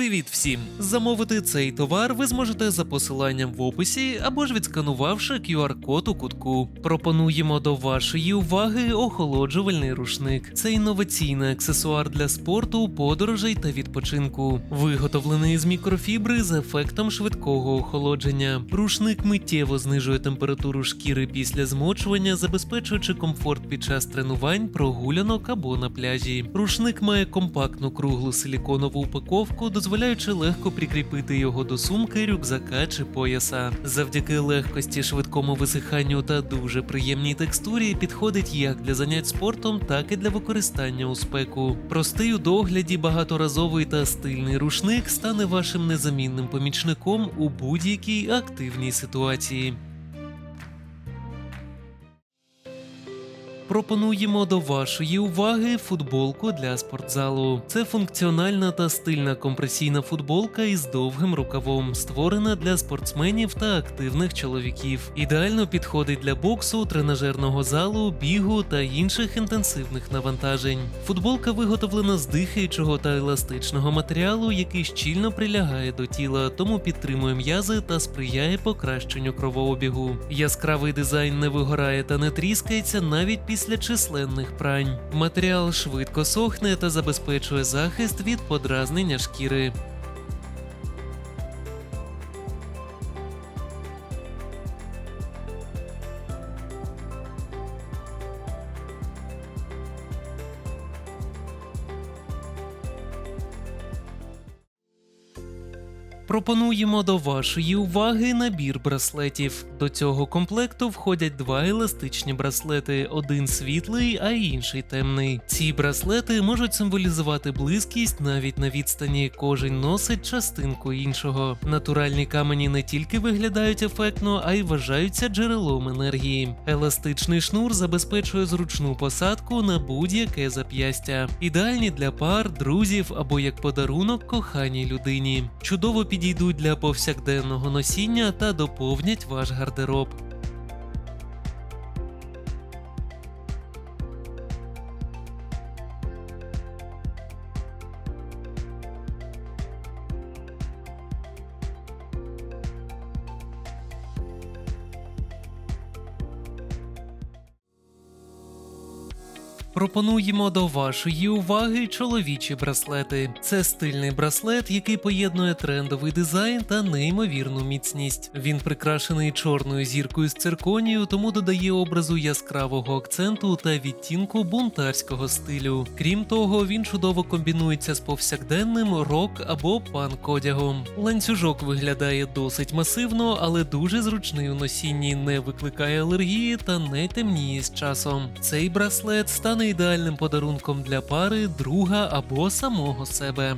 Привіт всім! Замовити цей товар ви зможете за посиланням в описі або ж відсканувавши QR-код у кутку. Пропонуємо до вашої уваги охолоджувальний рушник. Це інноваційний аксесуар для спорту, подорожей та відпочинку, виготовлений з мікрофібри з ефектом швидкого охолодження. Рушник миттєво знижує температуру шкіри після змочування, забезпечуючи комфорт під час тренувань, прогулянок або на пляжі. Рушник має компактну круглу силіконову упаковку, дозволяючи легко прикріпити його до сумки, рюкзака чи пояса. Завдяки легкості, швидкому висиханню та дуже приємній текстурі підходить як для занять спортом, так і для використання у спеку. Простий у догляді, багаторазовий та стильний рушник стане вашим незамінним помічником у будь-якій активній ситуації. Пропонуємо до вашої уваги футболку для спортзалу. Це функціональна та стильна компресійна футболка із довгим рукавом, створена для спортсменів та активних чоловіків. Ідеально підходить для боксу, тренажерного залу, бігу та інших інтенсивних навантажень. Футболка виготовлена з дихаючого та еластичного матеріалу, який щільно прилягає до тіла, тому підтримує м'язи та сприяє покращенню кровообігу. Яскравий дизайн не вигорає та не тріскається навіть після численних прань. Матеріал швидко сохне та забезпечує захист від подразнення шкіри. Пропонуємо до вашої уваги набір браслетів. До цього комплекту входять два еластичні браслети: один світлий, а інший темний. Ці браслети можуть символізувати близькість навіть на відстані. Кожен носить частинку іншого. Натуральні камені не тільки виглядають ефектно, а й вважаються джерелом енергії. Еластичний шнур забезпечує зручну посадку на будь-яке зап'ястя. Ідеальні для пар, друзів або як подарунок коханій людині. Чудово підійдуть для повсякденного носіння та доповнять ваш гардероб. Пропонуємо до вашої уваги чоловічі браслети. Це стильний браслет, який поєднує трендовий дизайн та неймовірну міцність. Він прикрашений чорною зіркою з цирконію, тому додає образу яскравого акценту та відтінку бунтарського стилю. Крім того, він чудово комбінується з повсякденним рок або панк одягом. Ланцюжок виглядає досить масивно, але дуже зручний у носінні, не викликає алергії та не темніє з часом. Цей браслет стане ідеальним подарунком для пари, друга або самого себе.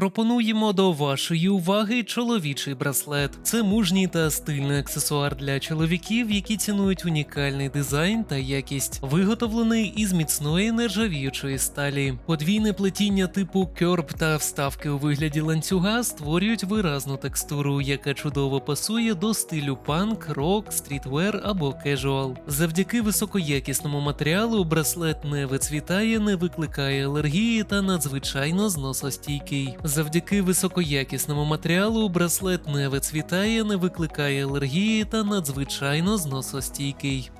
Пропонуємо до вашої уваги чоловічий браслет. Це мужній та стильний аксесуар для чоловіків, які цінують унікальний дизайн та якість, виготовлений із міцної нержавіючої сталі. Подвійне плетіння типу кьорб та вставки у вигляді ланцюга створюють виразну текстуру, яка чудово пасує до стилю панк, рок, стрітвер або кежуал. Завдяки високоякісному матеріалу браслет не вицвітає, не викликає алергії та надзвичайно зносостійкий. Завдяки високоякісному матеріалу браслет не вицвітає, не викликає алергії та надзвичайно зносостійкий.